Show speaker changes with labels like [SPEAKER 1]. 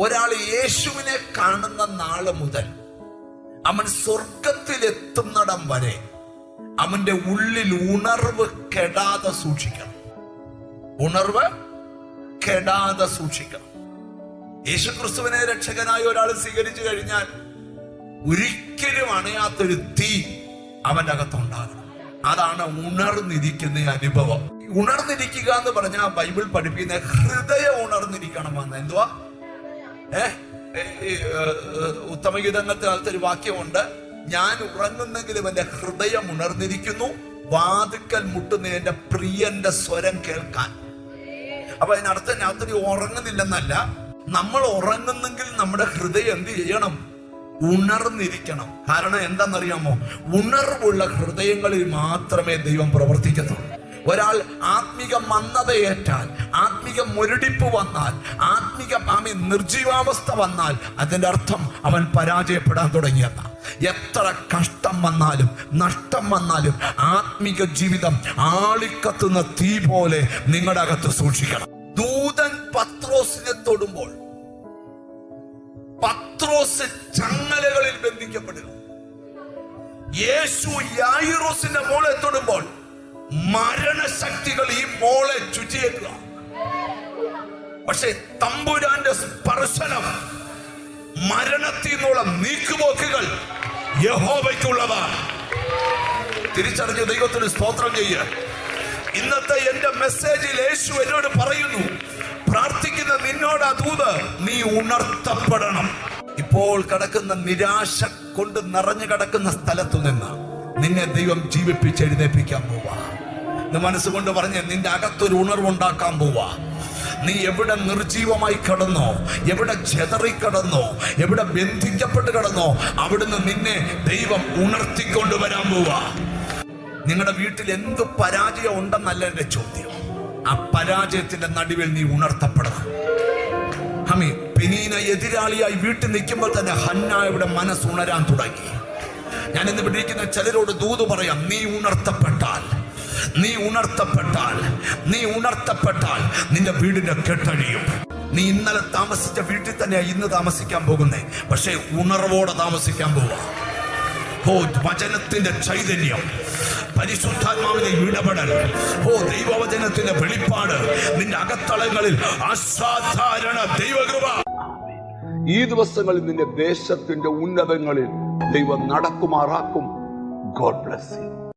[SPEAKER 1] ഒരാൾ യേശുവിനെ കാണുന്ന നാൾ മുതൽ അവൻ സ്വർഗത്തിലെത്തുന്നിടം വരെ അവന്റെ ഉള്ളിൽ ഉണർവ് കെടാതെ സൂക്ഷിക്കണം. ഉണർവ് കെടാതെ സൂക്ഷിക്കണം. യേശുക്രിസ്തുവിനെ രക്ഷകനായി ഒരാൾ സ്വീകരിച്ചു കഴിഞ്ഞാൽ ഒരിക്കലും അണയാത്തൊരു തീ അവന്റെ അകത്തുണ്ടാകണം. അതാണ് ഉണർന്നിരിക്കുന്ന അനുഭവം. ഉണർന്നിരിക്കുക എന്ന് പറഞ്ഞാൽ ബൈബിൾ പഠിപ്പിക്കുന്ന ഹൃദയം ഉണർന്നിരിക്കണമെന്ന്. എന്തുവാ? ഒരു വാക്യമുണ്ട്. ഞാൻ ഉറങ്ങുന്നെങ്കിലും എന്റെ ഹൃദയം ഉണർന്നിരിക്കുന്നു. വാതുക്കൽ മുട്ടുന്ന എന്റെ പ്രിയന്റെ സ്വരം കേൾക്കാൻ. അപ്പൊ അതിനർത്ഥം രാത്രി ഉറങ്ങുന്നില്ലെന്നല്ല നമ്മൾ ഉറങ്ങുന്നെങ്കിൽ നമ്മുടെ ഹൃദയം എന്ത് ചെയ്യണം? ഉണർന്നിരിക്കണം. കാരണം എന്താണെന്നറിയാമോ? ഉണർവുള്ള ഹൃദയങ്ങളിൽ മാത്രമേ ദൈവം പ്രവർത്തിക്കത്തുള്ളൂ. ഒരാൾ ആത്മിക മന്ദതയേറ്റാൽ ആത്മിക മുരടിപ്പ് വന്നാൽ ആത്മീക ആമി നിർജീവാവസ്ഥ വന്നാൽ അതിന്റെ അർത്ഥം അവൻ പരാജയപ്പെടാൻ തുടങ്ങിയെന്ന. എത്ര കഷ്ടം വന്നാലും നഷ്ടം വന്നാലും ആത്മീക ജീവിതം ആളിക്കത്തുന്ന തീ പോലെ നിങ്ങളുടെ അകത്ത് സൂക്ഷിക്കണം. ദൂതൻ പത്രോസിനെ തൊടുമ്പോൾ പത്രോസ് ചങ്ങലകളിൽ ബന്ധിക്കപ്പെടുന്നു. യേശു യായിറോസിന്റെ മോളെ തൊടുമ്പോൾ മരണശക്തികൾ ഈ മോളെ ചുറ്റിയേക്കുക. പക്ഷെ തമ്പുരാന്റെ സ്പർശനം മരണത്തിൽ നിന്നുള്ള നീക്കുപോക്കുകൾ യഹോവയ്ക്കുള്ളതാണ് തിരിച്ചറിഞ്ഞ ദൈവത്തിന് സ്തോത്രം ചെയ്യുക ഇന്നത്തെ എന്റെ മെസ്സേജിൽ യേശു എന്നോട് പറയുന്നു പ്രാർത്ഥിക്കുന്ന നിന്നോട് അതൂത് നീ ഉണർത്തപ്പെടണം. ഇപ്പോൾ കിടക്കുന്ന നിരാശ കൊണ്ട് നിറഞ്ഞു കിടക്കുന്ന സ്ഥലത്തു നിന്ന് നിന്നെ ദൈവം ജീവിപ്പിച്ച് എഴുന്നേപ്പിക്കാൻ പോവാ. മനസ്സുകൊണ്ട് പറഞ്ഞ് നിന്റെ അകത്തൊരു ഉണർവുണ്ടാക്കാൻ പോവാ. നീ എവിടെ നിർജീവമായി കടന്നോ? എവിടെ ചെതറി കിടന്നോ? എവിടെ ബന്ധിക്കപ്പെട്ട് കടന്നോ? അവിടുന്ന് നിന്നെ ദൈവം ഉണർത്തിക്കൊണ്ടുവരാൻ പോവാ. നിങ്ങളുടെ വീട്ടിൽ എന്ത് പരാജയം ഉണ്ടെന്നല്ല എന്റെ ചോദ്യം. ആ പരാജയത്തിന്റെ നടുവിൽ നീ ഉണർത്തപ്പെടണം. ഹമി പെനീന എതിരാളിയായി വീട്ടിൽ നിൽക്കുമ്പോൾ തന്നെ ഹന്നായുടെ മനസ്സുണരാൻ തുടങ്ങി. ഞാൻ ഇന്ന് വിളിക്കുന്ന ചിലരോട് ദൂത് പറയാം നീ ഉണർത്തപ്പെട്ടാൽ. നീ ഉണർത്തപ്പെട്ടാൽ നീ ഉണർത്തപ്പെട്ടാൽ നിന്റെ വീടിന്റെ കെട്ടഴിയും. നീ ഇന്നലെ താമസിച്ച വീട്ടിൽ തന്നെയാ ഇന്ന് താമസിക്കാൻ പോകുന്നേ. പക്ഷേ ഉണർവോടെ താമസിക്കാൻ പോവാ. ഓ വചനത്തിന്റെ ചൈതന്യം. പരിശുദ്ധാത്മാവിന്റെ ഇടപെടൽ. ഓ ദൈവവചനത്തിന്റെ വെളിപ്പാട്. നിന്റെ അകത്തളങ്ങളിൽ അസാധാരണ ദൈവകൃപ.
[SPEAKER 2] ഈ ദിവസങ്ങളിൽ നിന്റെ ദേശത്തിന്റെ ഉന്നതങ്ങളിൽ ദൈവം നടക്കുമാറാക്കും. God bless